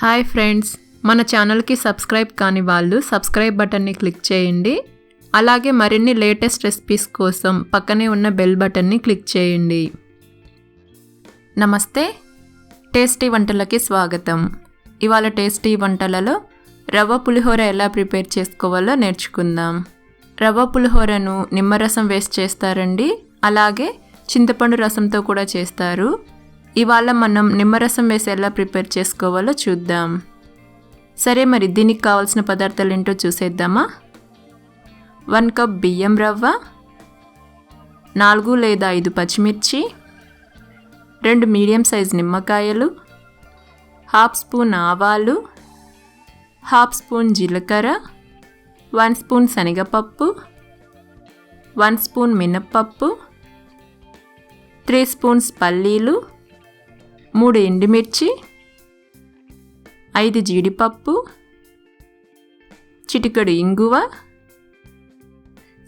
Hi friends మన ఛానల్కి subscribe కాని వాళ్ళు సబ్స్క్రైబ్ బటన్ని క్లిక్ చేయండి. అలాగే మరిన్ని లేటెస్ట్ రెసిపీస్ కోసం పక్కనే ఉన్న బెల్ బటన్ని క్లిక్ చేయండి. నమస్తే టేస్టీ వంటలకి స్వాగతం. ఇవాళ టేస్టీ వంటలలో రవ్వ పులిహోర ఎలా ప్రిపేర్ చేసుకోవాలో నేర్చుకుందాం. రవ్వ పులిహోరను నిమ్మరసం వేసి చేస్తారండి. అలాగే చింతపండు రసంతో కూడా చేస్తారు. ఇవాళ మనం నిమ్మరసం వేసి ఎలా ప్రిపేర్ చేసుకోవాలో చూద్దాం. సరే మరి దీనికి కావాల్సిన పదార్థాలు ఏంటో చూసేద్దామా? వన్ కప్ బియ్యం రవ్వ నాలుగు లేదా ఐదు పచ్చిమిర్చి రెండు మీడియం సైజ్ నిమ్మకాయలు హాఫ్ స్పూన్ ఆవాలు హాఫ్ స్పూన్ జీలకర్ర వన్ స్పూన్ శనగపప్పు వన్ స్పూన్ మినప్పప్పు త్రీ స్పూన్స్ పల్లీలు మూడు ఎండుమిర్చి ఐదు జీడిపప్పు చిటికెడు ఇంగువ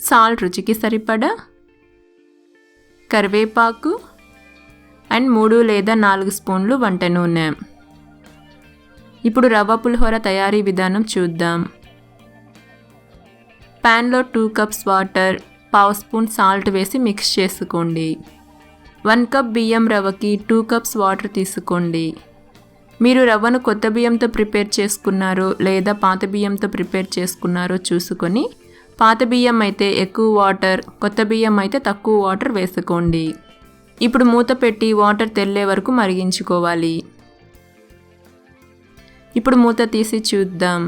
సాల్ట్ రుచికి సరిపడా కరివేపాకు అండ్ మూడు లేదా నాలుగు స్పూన్లు వంట నూనె. ఇప్పుడు రవ్వ పులిహోర తయారీ విధానం చూద్దాం. ప్యాన్లో టూ కప్స్ వాటర్ పావు స్పూన్ సాల్ట్ వేసి మిక్స్ చేసుకోండి. వన్ కప్ బియ్యం రవ్వకి టూ కప్స్ వాటర్ తీసుకోండి. మీరు రవ్వను కొత్త బియ్యంతో ప్రిపేర్ చేసుకున్నారో లేదా పాత బియ్యంతో ప్రిపేర్ చేసుకున్నారో చూసుకొని పాత బియ్యం అయితే ఎక్కువ వాటర్ కొత్త బియ్యం అయితే తక్కువ వాటర్ వేసుకోండి. ఇప్పుడు మూత పెట్టి వాటర్ తెల్లే వరకు మరిగించుకోవాలి. ఇప్పుడు మూత తీసి చూద్దాం.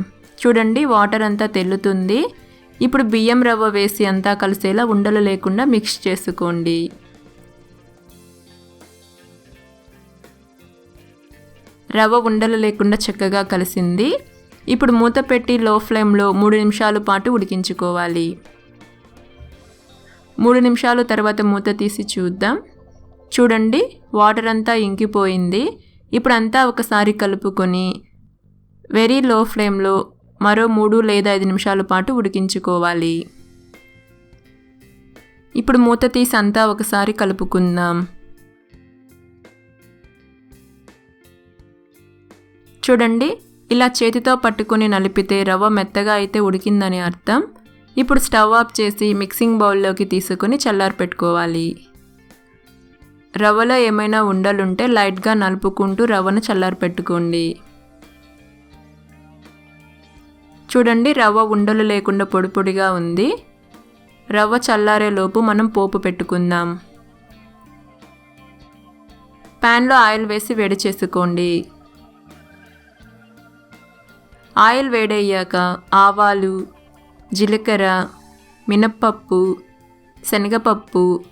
చూడండి వాటర్ అంతా తెల్లుతుంది. ఇప్పుడు బియ్యం రవ్వ వేసి అంతా కలిసేలా ఉండలు లేకుండా మిక్స్ చేసుకోండి. రవ్వ ఉండలు లేకుండా చక్కగా కలిసింది. ఇప్పుడు మూత పెట్టి లో ఫ్లేమ్లో మూడు నిమిషాల పాటు ఉడికించుకోవాలి. మూడు నిమిషాల తర్వాత మూత తీసి చూద్దాం. చూడండి వాటర్ అంతా ఇంకిపోయింది. ఇప్పుడు అంతా ఒకసారి కలుపుకొని వెరీ లో ఫ్లేమ్లో మరో మూడు లేదా ఐదు నిమిషాల పాటు ఉడికించుకోవాలి. ఇప్పుడు మూత తీసి అంతా ఒకసారి కలుపుకుందాం. చూడండి ఇలా చేతితో పట్టుకొని నలిపితే రవ్వ మెత్తగా అయితే ఉడికిందని అర్థం. ఇప్పుడు స్టవ్ ఆఫ్ చేసి మిక్సింగ్ బౌల్లోకి తీసుకొని చల్లారి పెట్టుకోవాలి. రవ్వలో ఏమైనా ఉండలుంటే లైట్గా నలుపుకుంటూ రవ్వను చల్లారి పెట్టుకోండి. చూడండి రవ్వ ఉండలు లేకుండా పొడిపొడిగా ఉంది. రవ్వ చల్లారే లోపు మనం పోపు పెట్టుకుందాం. ప్యాన్లో ఆయిల్ వేసి వేడి చేసుకోండి. ఆయిల్ వేడయ్యాక ఆవాలు జీలకర్ర మినప్పప్పు శనగపప్పు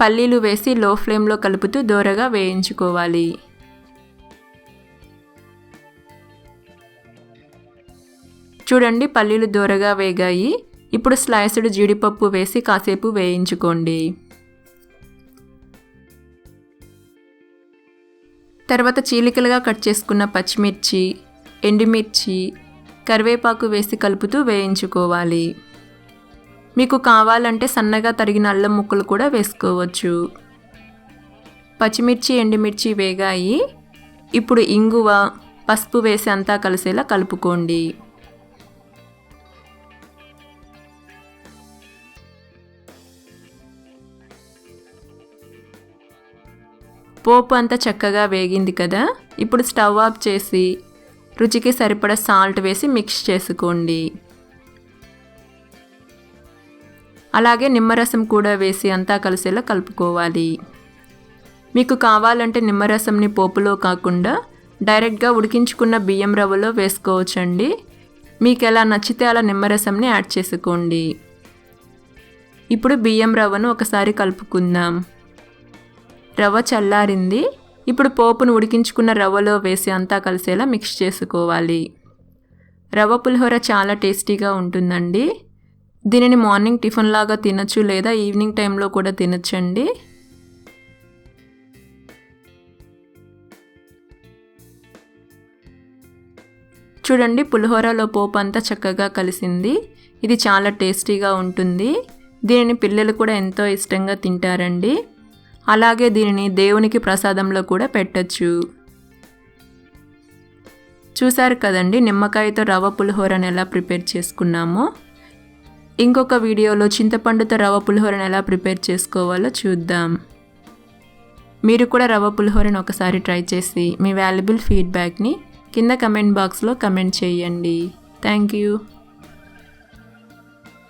పల్లీలు వేసి లో ఫ్లేమ్లో కలుపుతూ దోరగా వేయించుకోవాలి. చూడండి పల్లీలు దోరగా వేగాయి. ఇప్పుడు స్లైస్డ్ జీడిపప్పు వేసి కాసేపు వేయించుకోండి. తర్వాత చీలికలుగా కట్ చేసుకున్న పచ్చిమిర్చి ఎండుమిర్చి కరివేపాకు వేసి కలుపుతూ వేయించుకోవాలి. మీకు కావాలంటే సన్నగా తరిగిన అల్లం ముక్కలు కూడా వేసుకోవచ్చు. పచ్చిమిర్చి ఎండుమిర్చి వేగాయి. ఇప్పుడు ఇంగువ పసుపు వేసి అంతా కలిసేలా కలుపుకోండి. పోపు అంతా చక్కగా వేగింది కదా? ఇప్పుడు స్టవ్ ఆఫ్ చేసి రుచికి సరిపడా సాల్ట్ వేసి మిక్స్ చేసుకోండి. అలాగే నిమ్మరసం కూడా వేసి అంతా కలిసేలా కలుపుకోవాలి. మీకు కావాలంటే నిమ్మరసంని పోపులో కాకుండా డైరెక్ట్గా ఉడికించుకున్న బియ్యం రవ్వలో వేసుకోవచ్చండి. మీకు ఎలా నచ్చితే అలా నిమ్మరసంని యాడ్ చేసుకోండి. ఇప్పుడు బియ్యం రవ్వను ఒకసారి కలుపుకుందాం. రవ్వ చల్లారింది. ఇప్పుడు పోపును ఉడికించుకున్న రవ్వలో వేసి అంతా కలిసేలా మిక్స్ చేసుకోవాలి. రవ్వ పులిహోర చాలా టేస్టీగా ఉంటుందండి. దీనిని మార్నింగ్ టిఫిన్ లాగా తినచ్చు లేదా ఈవినింగ్ టైంలో కూడా తినచ్చండి. చూడండి పులిహోరలో పోపు అంతా చక్కగా కలిసింది. ఇది చాలా టేస్టీగా ఉంటుంది. దీనిని పిల్లలు కూడా ఎంతో ఇష్టంగా తింటారండి. అలాగే దీనిని దేవునికి ప్రసాదంలో కూడా పెట్టచ్చు. చూసారు కదండి నిమ్మకాయతో రవ్వ పులిహోరను ఎలా ప్రిపేర్ చేసుకున్నామో? ఇంకొక వీడియోలో చింతపండుతో రవ్వ పులిహోరను ఎలా ప్రిపేర్ చేసుకోవాలో చూద్దాం. మీరు కూడా రవ్వ పులిహోరను ఒకసారి ట్రై చేసి మీ వాల్యుబుల్ ఫీడ్బ్యాక్ని కింద కమెంట్ బాక్స్లో కమెంట్ చేయండి. Thank you.